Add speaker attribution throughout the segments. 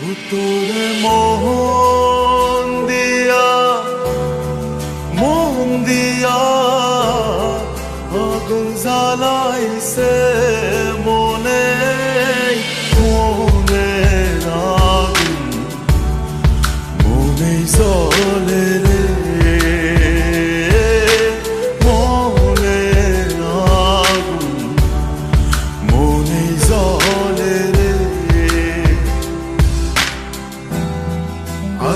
Speaker 1: তোরে মোহন দিয়া মোহন দিয়া আগুন জ্বালাইছে।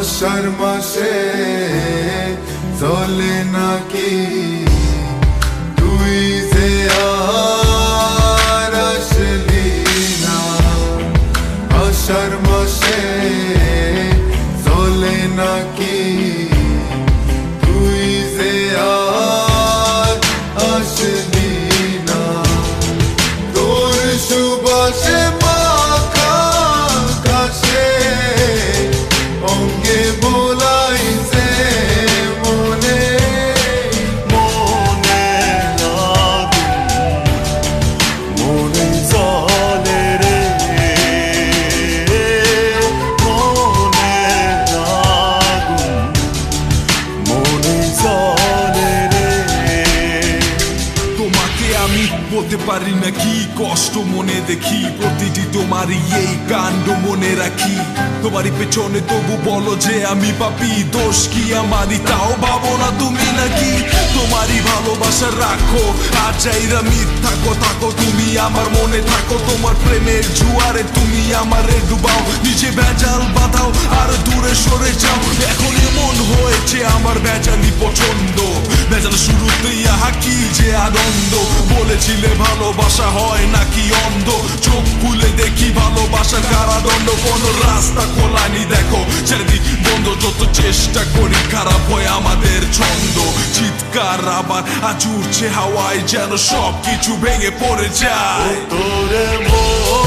Speaker 2: আষাঢ় মাসে চলে নাকি? তুই যে আর আসলি না আষাঢ় মাসে চলে নাকি?
Speaker 3: বলতে পারি না কি? কষ্ট মনে দেখি, প্রতিটি তোমারই এই কাণ্ড মনে রাখি। তোমারই পেছনে তবু বলো যে আমি পাপি, দোষ কি আমারই? তাও ভাবো না তুমি নাকি? তোমারই ভালোবাসা রাখো, আর চাইরা মিথ্যা কথা থাকো তুমি আমার মনে থাকো। তোমার প্রেমের জুয়ারে তুমি আমারে ডুবাও, নিজে ভেজাল বাঁধাও, আর দূরে সরে যাও। এখন এমন হয়েছে আমার ভেজালি পছন্দ। ভেজাল শুরুতেই আহা কি যে আনন্দ? বলেছিলে ভালোবাসা হয় নাকি অন্ধ? চোখ খুলে দেখি ভালোবাসার কারাদণ্ড। কোন রাস্তা খোলানি দেখো। চারিদিক বন্ধ, যত চেষ্টা করি খারাপ হয় আমাদের ছন্দ। চিৎকার আবার আজ উঠছে হাওয়ায় যেন সব কিছু ভেঙে পড়ে যায়।
Speaker 1: তোরে